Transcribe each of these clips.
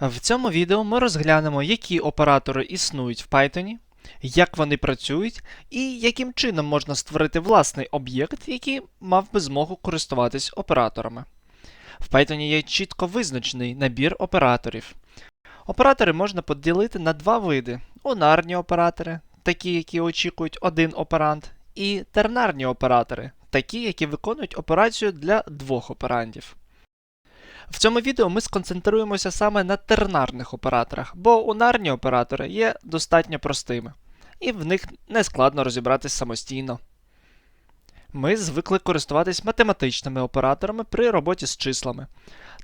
В цьому відео ми розглянемо, які оператори існують в Python, як вони працюють, і яким чином можна створити власний об'єкт, який мав би змогу користуватись операторами. В Python є чітко визначений набір операторів. Оператори можна поділити на два види: унарні оператори, такі, які очікують один оперант, і тернарні оператори, такі, які виконують операцію для двох операндів. В цьому відео ми сконцентруємося саме на тернарних операторах, бо унарні оператори є достатньо простими, і в них не складно розібратись самостійно. Ми звикли користуватись математичними операторами при роботі з числами,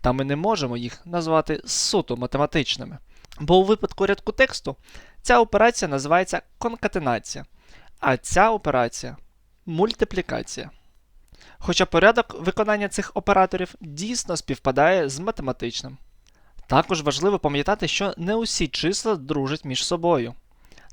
та ми не можемо їх назвати суто математичними. Бо у випадку рядку тексту ця операція називається конкатенація, а ця операція мультиплікація. Хоча порядок виконання цих операторів дійсно співпадає з математичним. Також важливо пам'ятати, що не усі числа дружать між собою.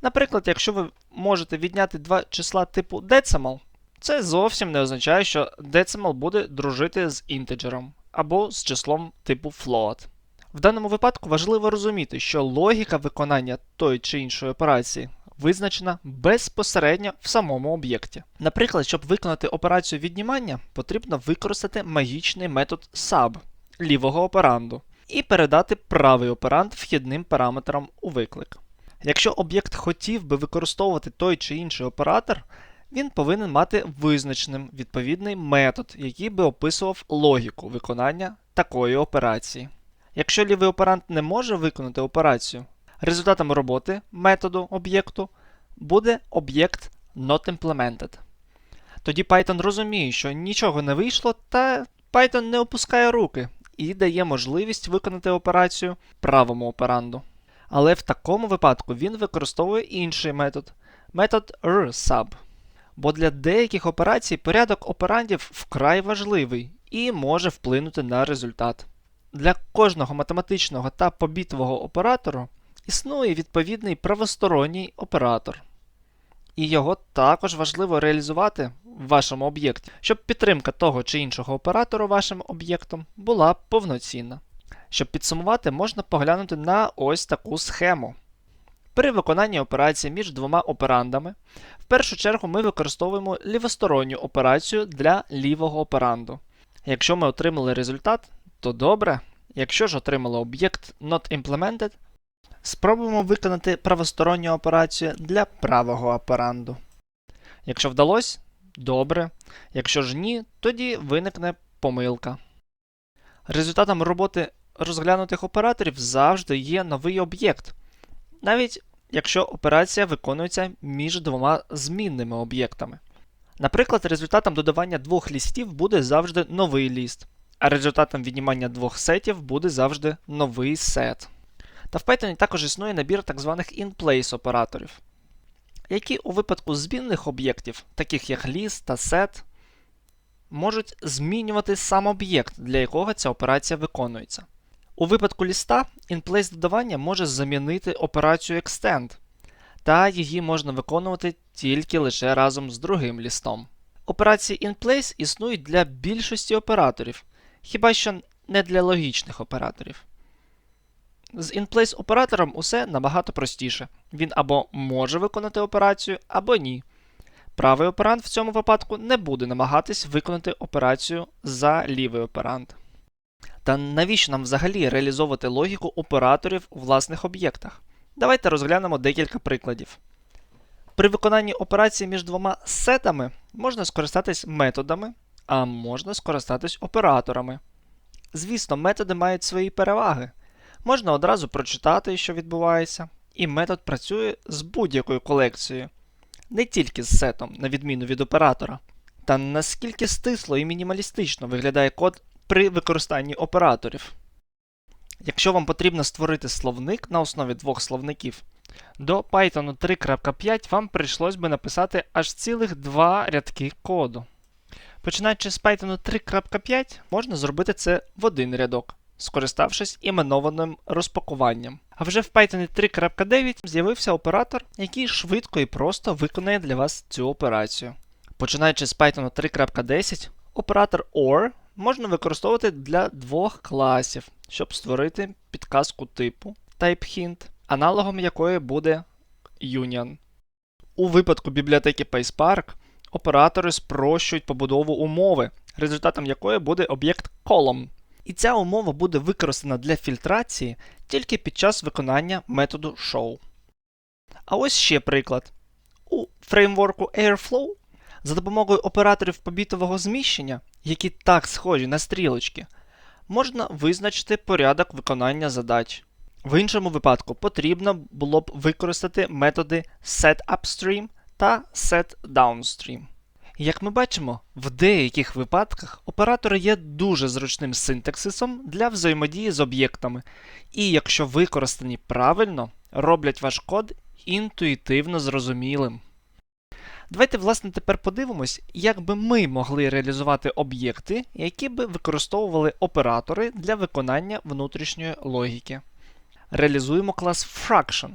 Наприклад, якщо ви можете відняти два числа типу decimal, це зовсім не означає, що decimal буде дружити з інтеджером або з числом типу float. В даному випадку важливо розуміти, що логіка виконання тої чи іншої операції визначена безпосередньо в самому об'єкті. Наприклад, щоб виконати операцію віднімання, потрібно використати магічний метод sub лівого операнду і передати правий операнд вхідним параметрам у виклик. Якщо об'єкт хотів би використовувати той чи інший оператор, він повинен мати визначеним відповідний метод, який би описував логіку виконання такої операції. Якщо лівий операнд не може виконати операцію, результатом роботи методу об'єкту буде об'єкт not Тоді Python розуміє, що нічого не вийшло, та Python не опускає руки і дає можливість виконати операцію правому операнду. Але в такому випадку він використовує інший метод метод rsub. Бо для деяких операцій порядок операндів вкрай важливий і може вплинути на результат. Для кожного математичного та побітового оператору існує відповідний правосторонній оператор. І його також важливо реалізувати в вашому об'єкті, щоб підтримка того чи іншого оператора вашим об'єктом була повноцінна. Щоб підсумувати, можна поглянути на ось таку схему. При виконанні операції між двома операндами, в першу чергу ми використовуємо лівосторонню операцію для лівого операнду. Якщо ми отримали результат, то добре. Якщо ж отримали об'єкт not implemented, спробуємо виконати правосторонню операцію для правого операнду. Якщо вдалося, добре. Якщо ж ні, тоді виникне помилка. Результатом роботи розглянутих операторів завжди є новий об'єкт, навіть якщо операція виконується між двома змінними об'єктами. Наприклад, результатом додавання двох лістів буде завжди новий ліст, а результатом віднімання двох сетів буде завжди новий сет. Та в Python також існує набір так званих in-place операторів, які у випадку змінних об'єктів, таких як list та set, можуть змінювати сам об'єкт, для якого ця операція виконується. У випадку ліста in-place додавання може замінити операцію extend, та її можна виконувати тільки лише разом з другим лістом. Операції in-place існують для більшості операторів, хіба що не для логічних операторів. З in-place оператором усе набагато простіше. Він або може виконати операцію, або ні. Правий оперант в цьому випадку не буде намагатись виконати операцію за лівий оперант. Та навіщо нам взагалі реалізовувати логіку операторів у власних об'єктах? Давайте розглянемо декілька прикладів. При виконанні операції між двома сетами можна скористатись методами, а можна скористатись операторами. Звісно, методи мають свої переваги. Можна одразу прочитати, що відбувається, і метод працює з будь-якою колекцією, не тільки з сетом, на відміну від оператора. Та наскільки стисло і мінімалістично виглядає код при використанні операторів. Якщо вам потрібно створити словник на основі двох словників, до Python 3.5 вам прийшлось би написати аж цілих два рядки коду. Починаючи з Python 3.5, можна зробити це в один рядок, скориставшись іменованим розпакуванням. А вже в Python 3.9 з'явився оператор, який швидко і просто виконає для вас цю операцію. Починаючи з Python 3.10, оператор OR можна використовувати для двох класів, щоб створити підказку типу TypeHint, аналогом якої буде Union. У випадку бібліотеки PacePark оператори спрощують побудову умови, результатом якої буде об'єкт column. І ця умова буде використана для фільтрації тільки під час виконання методу show. А ось ще приклад. У фреймворку Airflow за допомогою операторів побітового зміщення, які так схожі на стрілочки, можна визначити порядок виконання задач. В іншому випадку потрібно було б використати методи setUpstream та setDownstream. Як ми бачимо, в деяких випадках оператори є дуже зручним синтаксисом для взаємодії з об'єктами, і якщо використані правильно, роблять ваш код інтуїтивно зрозумілим. Давайте, власне, тепер подивимось, як би ми могли реалізувати об'єкти, які би використовували оператори для виконання внутрішньої логіки. Реалізуємо клас Fraction,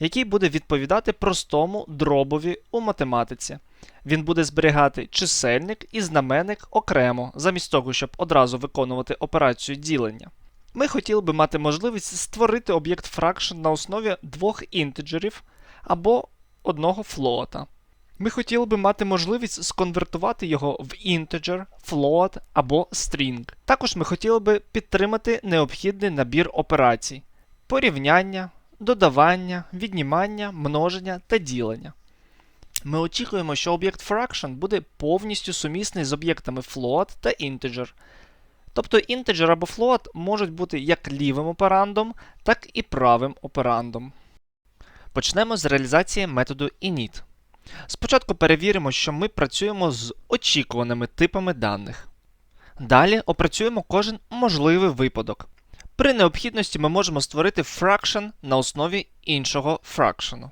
який буде відповідати простому дробові у математиці. Він буде зберігати чисельник і знаменник окремо, замість того, щоб одразу виконувати операцію ділення. Ми хотіли би мати можливість створити об'єкт Fraction на основі двох інтеджерів або одного флота. Ми хотіли би мати можливість сконвертувати його в інтеджер, float або string. Також ми хотіли би підтримати необхідний набір операцій: порівняння, додавання, віднімання, множення та ділення. Ми очікуємо, що об'єкт fraction буде повністю сумісний з об'єктами float та integer. Тобто integer або float можуть бути як лівим операндом, так і правим операндом. Почнемо з реалізації методу init. Спочатку перевіримо, що ми працюємо з очікуваними типами даних. Далі опрацюємо кожен можливий випадок. При необхідності ми можемо створити fraction на основі іншого фракшену.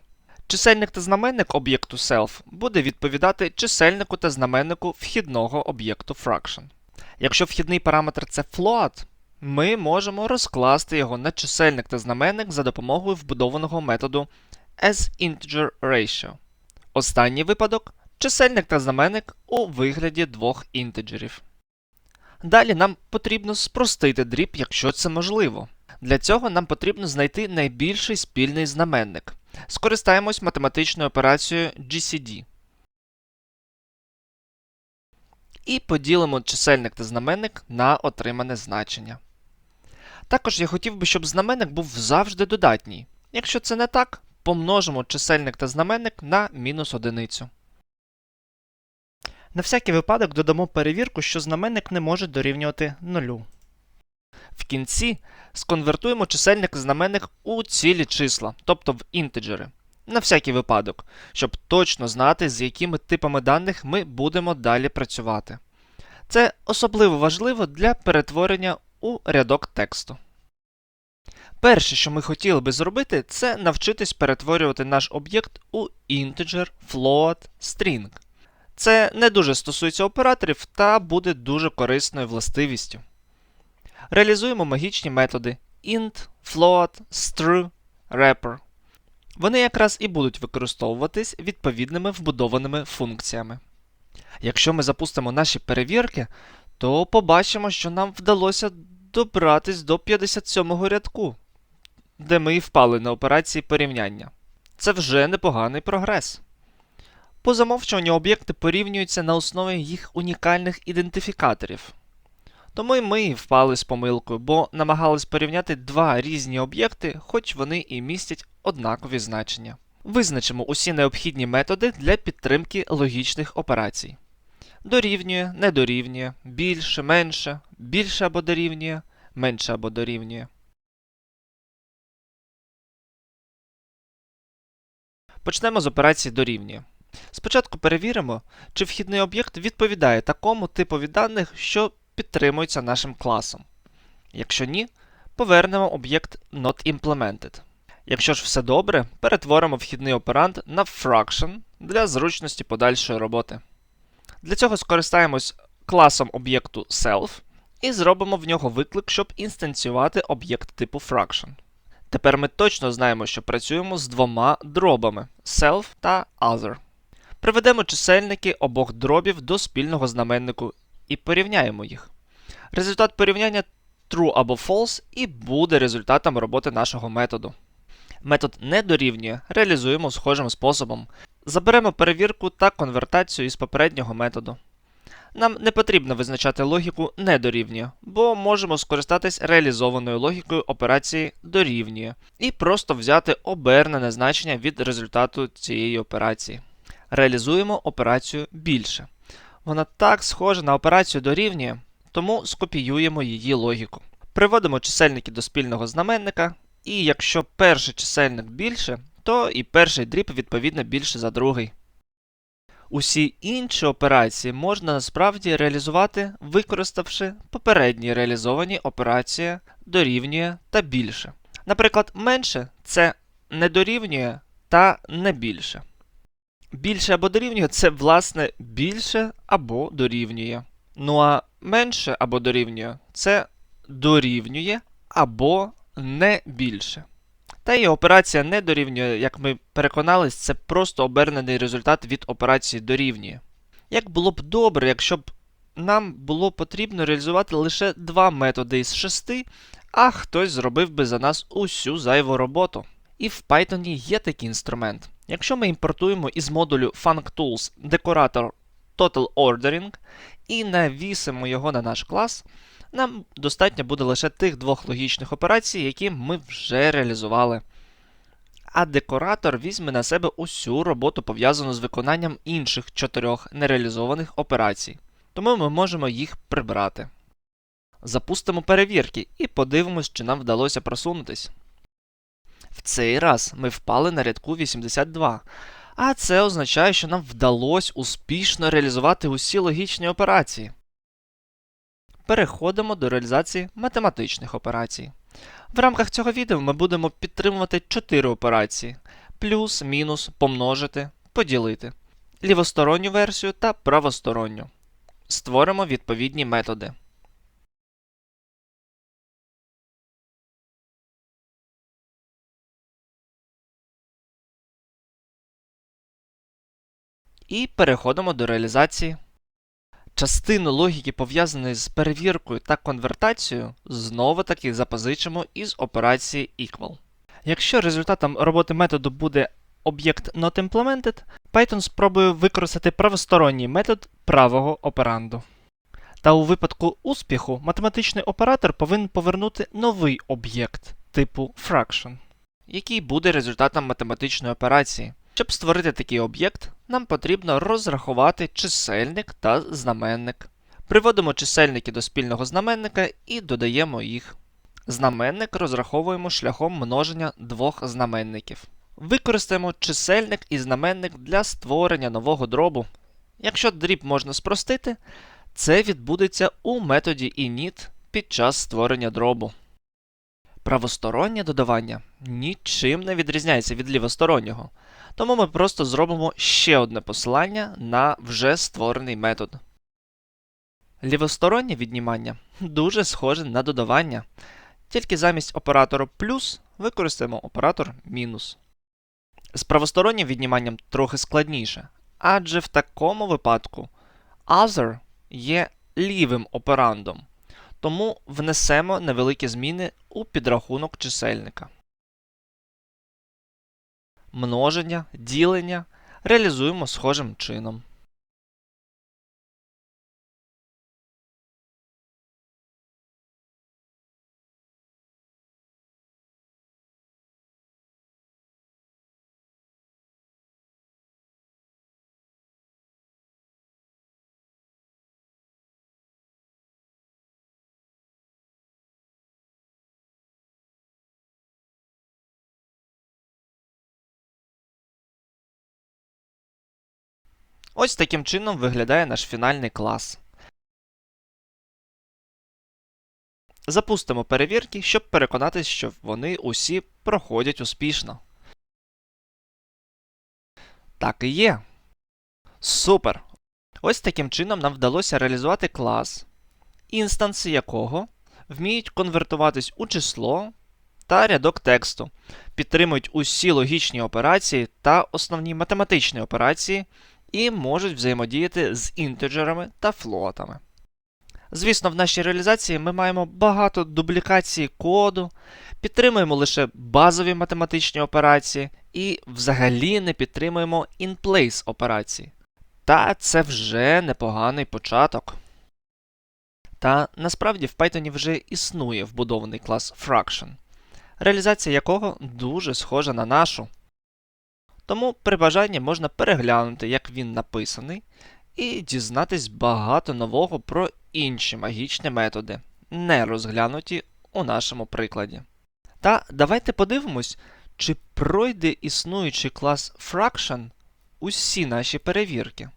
Чисельник та знаменник об'єкту self буде відповідати чисельнику та знаменнику вхідного об'єкту fraction. Якщо вхідний параметр це float, ми можемо розкласти його на чисельник та знаменник за допомогою вбудованого методу asIntegerRatio. Останній випадок чисельник та знаменник у вигляді двох інтеджерів. Далі нам потрібно спростити дріб, якщо це можливо. Для цього нам потрібно знайти найбільший спільний знаменник. Скористаємось математичною операцією GCD. І поділимо чисельник та знаменник на отримане значення. Також я хотів би, щоб знаменник був завжди додатній. Якщо це не так, помножимо чисельник та знаменник на мінус одиницю. На всякий випадок додамо перевірку, що знаменник не може дорівнювати нулю. В кінці сконвертуємо чисельник знаменник у цілі числа, тобто в інтеджери. На всякий випадок, щоб точно знати, з якими типами даних ми будемо далі працювати. Це особливо важливо для перетворення у рядок тексту. Перше, що ми хотіли би зробити, це навчитись перетворювати наш об'єкт у інтеджер, float, string. Це не дуже стосується операторів та буде дуже корисною властивістю. Реалізуємо магічні методи int, float, str, wrapper. Вони якраз і будуть використовуватись відповідними вбудованими функціями. Якщо ми запустимо наші перевірки, то побачимо, що нам вдалося добратись до 57-го рядку, де ми і впали на операції порівняння. Це вже непоганий прогрес. По замовчуванню об'єкти порівнюються на основі їх унікальних ідентифікаторів. Тому і ми впали з помилкою, бо намагались порівняти два різні об'єкти, хоч вони і містять однакові значення. Визначимо усі необхідні методи для підтримки логічних операцій. Дорівнює, не дорівнює, більше, менше, більше або дорівнює, менше або дорівнює. Почнемо з операції дорівнює. Спочатку перевіримо, чи вхідний об'єкт відповідає такому типові даних, що підтримується нашим класом. Якщо ні, повернемо об'єкт NotImplemented. Якщо ж все добре, перетворимо вхідний операнд на fraction для зручності подальшої роботи. Для цього скористаємось класом об'єкту self і зробимо в нього виклик, щоб інстанціювати об'єкт типу fraction. Тепер ми точно знаємо, що працюємо з двома дробами self та other. Приведемо чисельники обох дробів до спільного знаменнику і порівняємо їх. Результат порівняння true або false і буде результатом роботи нашого методу. Метод не дорівнює, реалізуємо схожим способом. Заберемо перевірку та конвертацію із попереднього методу. Нам не потрібно визначати логіку не дорівнює, бо можемо скористатись реалізованою логікою операції дорівнює і просто взяти обернене значення від результату цієї операції. Реалізуємо операцію більше. Вона так схожа на операцію дорівнює, тому скопіюємо її логіку. Приводимо чисельники до спільного знаменника, і якщо перший чисельник більше, то і перший дріб відповідно більше за другий. Усі інші операції можна насправді реалізувати, використавши попередні реалізовані операції дорівнює та більше. Наприклад, менше це не дорівнює та не більше. Більше або дорівнює це власне більше або дорівнює. Ну а менше або дорівнює це дорівнює або не більше. Та і операція не дорівнює, як ми переконались, це просто обернений результат від операції дорівнює. Як було б добре, якщо б нам було потрібно реалізувати лише два методи із шести, а хтось зробив би за нас усю зайву роботу. І в Python є такий інструмент. Якщо ми імпортуємо із модулю FuncTools декоратор Total Ordering і навісимо його на наш клас, нам достатньо буде лише тих двох логічних операцій, які ми вже реалізували. А декоратор візьме на себе усю роботу пов'язану з виконанням інших чотирьох нереалізованих операцій, тому ми можемо їх прибрати. Запустимо перевірки і подивимось, чи нам вдалося просунутись. Цей раз ми впали на рядку 82, а це означає, що нам вдалося успішно реалізувати усі логічні операції. Переходимо до реалізації математичних операцій. В рамках цього відео ми будемо підтримувати 4 операції: плюс, мінус, помножити, поділити, лівосторонню версію та правосторонню. Створимо відповідні методи. І переходимо до реалізації. Частину логіки, пов'язаної з перевіркою та конвертацією, знову таки запозичимо із операції equal. Якщо результатом роботи методу буде об'єкт NotImplemented, Python спробує використати правосторонній метод правого операнду. Та у випадку успіху математичний оператор повинен повернути новий об'єкт типу fraction, який буде результатом математичної операції. Щоб створити такий об'єкт, нам потрібно розрахувати чисельник та знаменник. Приводимо чисельники до спільного знаменника і додаємо їх. Знаменник розраховуємо шляхом множення двох знаменників. Використаємо чисельник і знаменник для створення нового дробу. Якщо дріб можна спростити, це відбудеться у методі init під час створення дробу. Правостороннє додавання нічим не відрізняється від лівостороннього, тому ми просто зробимо ще одне посилання на вже створений метод. Лівостороннє віднімання дуже схоже на додавання, тільки замість оператору плюс використаємо оператор мінус. З правостороннім відніманням трохи складніше, адже в такому випадку other є лівим операндом, тому внесемо невеликі зміни у підрахунок чисельника. Множення, ділення реалізуємо схожим чином. Ось таким чином виглядає наш фінальний клас. Запустимо перевірки, щоб переконатись, що вони усі проходять успішно. Так і є. Супер! Ось таким чином нам вдалося реалізувати клас, інстанси якого вміють конвертуватись у число та рядок тексту, підтримують усі логічні операції та основні математичні операції і можуть взаємодіяти з інтеджерами та флотами. Звісно, в нашій реалізації ми маємо багато дублікацій коду, підтримуємо лише базові математичні операції і взагалі не підтримуємо in-place операції. Та це вже непоганий початок. Та насправді в Python вже існує вбудований клас Fraction, реалізація якого дуже схожа на нашу. Тому при бажанні можна переглянути, як він написаний, і дізнатись багато нового про інші магічні методи, не розглянуті у нашому прикладі. Та давайте подивимось, чи пройде існуючий клас Fraction усі наші перевірки.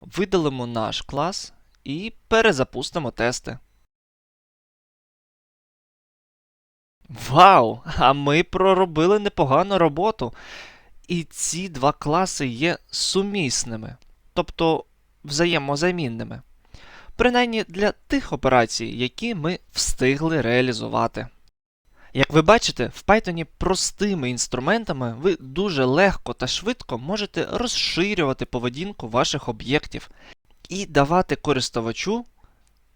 Видалимо наш клас і перезапустимо тести. Вау! А ми проробили непогану роботу. І ці два класи є сумісними, тобто взаємозамінними. Принаймні для тих операцій, які ми встигли реалізувати. Як ви бачите, в Python простими інструментами ви дуже легко та швидко можете розширювати поведінку ваших об'єктів і давати користувачу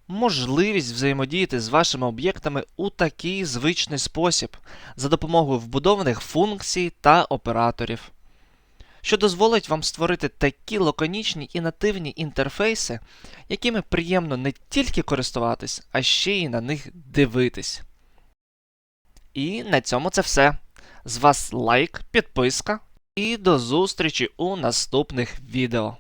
можливість взаємодіяти з вашими об'єктами у такий звичний спосіб за допомогою вбудованих функцій та операторів, що дозволить вам створити такі лаконічні і нативні інтерфейси, якими приємно не тільки користуватись, а ще й на них дивитись. І на цьому це все. З вас лайк, підписка і до зустрічі у наступних відео.